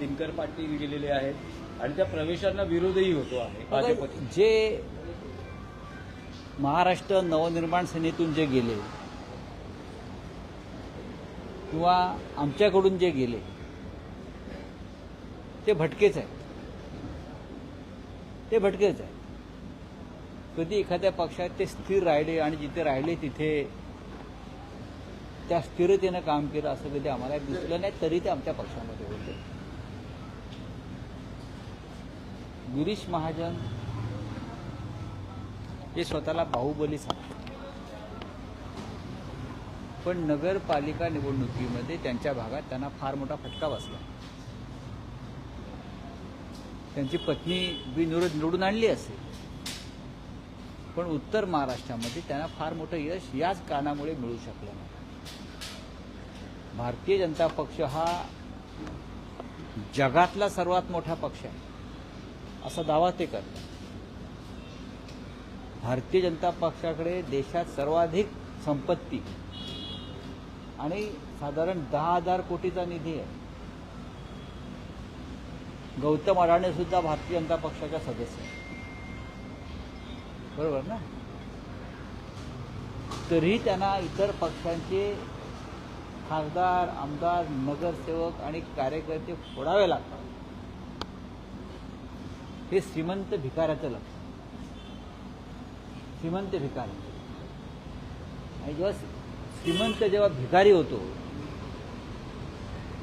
दिनकर पाटील गेलेले आहेत आणि त्या प्रवेशांना विरोधही होतो आहे भाजपचे. जे महाराष्ट्र नवनिर्माण सेनेतून जे गेले किंवा आमच्याकडून जे गेले ते भटकेच आहेत. ते भटकेच आहेत. कधी एखाद्या पक्षात ते स्थिर राहिले आणि जिथे राहिले तिथे त्या स्थिरतेनं काम केलं असं कधी आम्हाला दिसलं नाही तरी ते आमच्या पक्षामध्ये होते. गिरीश महाजन हे स्वतःला बाहुबली सांगतात. पण नगरपालिका निवडणुकीमध्ये त्यांच्या भागात त्यांना फार मोठा फटका बसला. त्यांची पत्नी बिनविरोध निवडून आणली असेल. पण उत्तर महाराष्ट्रामध्ये त्यांना फार मोठं यश याच कारणामुळे मिळू शकलं नाही. भारतीय जनता पक्ष हा जगातला सर्वात मोठा पक्ष आहे. असा दावा ते करतात. भारतीय जनता पक्षाकडे देशात सर्वाधिक संपत्ती आणि साधारण दहा हजार कोटीचा निधी आहे. गौतम अडाणे सुद्धा भारतीय जनता पक्षाचा सदस्य आहे बरोबर ना? तरीही त्यांना इतर पक्षांचे खासदार आमदार नगरसेवक आणि कार्यकर्ते फोडावे लागतात. हे श्रीमंत भिकाऱ्याचं लक्ष. श्रीमंत भिकार. आणि जेव्हा श्रीमंत जेव्हा भिकारी होतो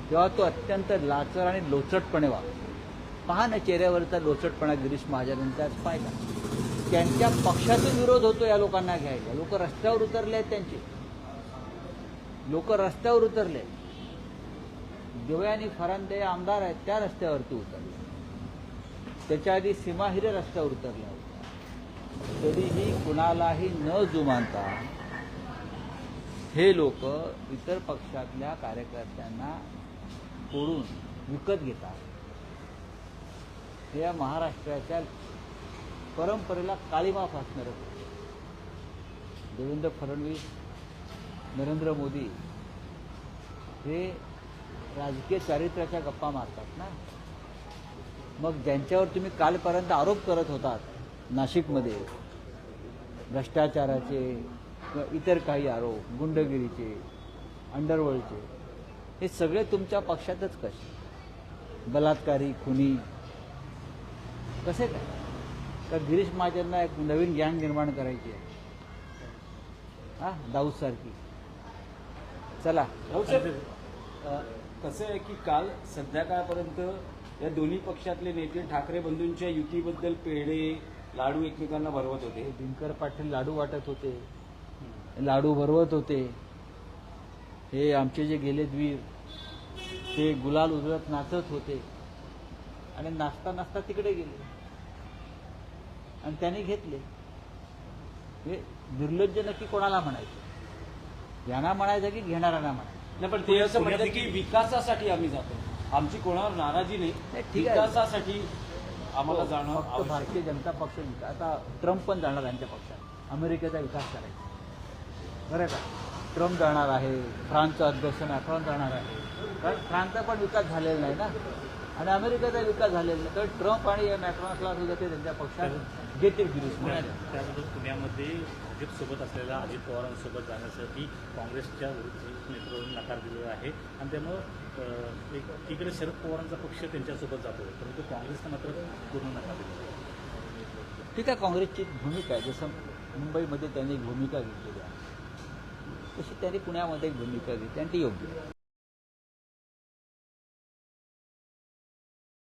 तेव्हा तो अत्यंत लाचर आणि लोचटपणे वागतो. पहा ना चेहऱ्यावरचा लोचटपणा गिरीश महाजनांचा आज पाहिला. त्यांच्या पक्षातून विरोध होतो या लोकांना घ्यायला. लोक रस्त्यावर उतरले आहेत त्यांचे. लोक रस्त्यावर उतरले दिवे आणि फरांदे आमदार आहेत त्या रस्त्यावरती उतरले त्याच्या आधी सीमा हिरे रस्त्यावर उतरल्या होत्या. तरीही कुणालाही न जुमानता हे लोक इतर पक्षातल्या कार्यकर्त्यांना फोडून विकत घेतात. या महाराष्ट्राच्या परंपरेला काळीमा फासणार देवेंद्र फडणवीस नरेंद्र मोदी हे राजकीय चारित्र्याच्या गप्पा मारतात ना. मग ज्यांच्यावर तुम्ही कालपर्यंत आरोप करत होतात नाशिकमध्ये भ्रष्टाचाराचे किंवा इतर काही आरोप गुंडगिरीचे अंडरवर्ल्डचे हे सगळे तुमच्या पक्षातच कसे? बलात्कारी खुनी कसे काय? का गिरीश महाजनला एक नवीन गँग निर्माण करायची आहे? हा दाऊद सारखी. चला. दाऊद अ, कसं आहे की काल संध्याकाळपर्यंत या दोन्ही पक्षातले नेते ठाकरे बंधूंच्या युतीबद्दल पेढे लाडू एकमेकांना भरवत होते. दिनकर पाटील लाडू वाटत होते. लाडू भरवत होते. हे आमचे जे गेले वीर ते गुलाल उधळत नाचत होते. आणि नाचता नाचता तिकडे गेले. आणि त्यांनी घेतले. हे निर्लज्ज नक्की कोणाला म्हणायचं? यांना म्हणायचं की घेणाऱ्यांना म्हणायचं. नाही पण ते असं म्हणतात की विकासासाठी आम्ही जातो. आमची कोणावर नाराजी नाही. नाही, ठीक आहे. विकासासाठी आम्हाला जाणं फक्त आवश्यक आहे. भारतीय जनता पक्ष विकास आता ट्रम्प पण जाणार त्यांच्या पक्षात. अमेरिकेचा विकास करायचा. बरं का? ट्रम्प जाणार आहे फ्रान्सचा अध्यक्ष मॅक्रॉन जाणार आहे. कारण फ्रान्सचा पण विकास झालेला नाही ना. आणि अमेरिकेचा विकास झालेला नाही. तर ट्रम्प आणि मॅक्रॉनला सुद्धा ते त्यांच्या पक्षात घेतील गिरीश महाजन. त्याबद्दल पुण्यामध्ये भाजपसोबत असलेल्या अजित पवारांसोबत जाण्यासाठी काँग्रेसच्या नेतृत्वाने नकार दिलेला आहे. आणि त्यामुळं अं, एक शरद पवारांचा पक्ष त्यांच्यासोबत जातो परंतु काँग्रेसनं मात्र पूर्ण नकार दिला ठीक आहे काँग्रेसची एक भूमिका आहे. जसं मुंबईमध्ये त्यांनी एक भूमिका घेतलेली आहे तशी त्यांनी पुण्यामध्ये एक भूमिका घेतली आणि ती योग्य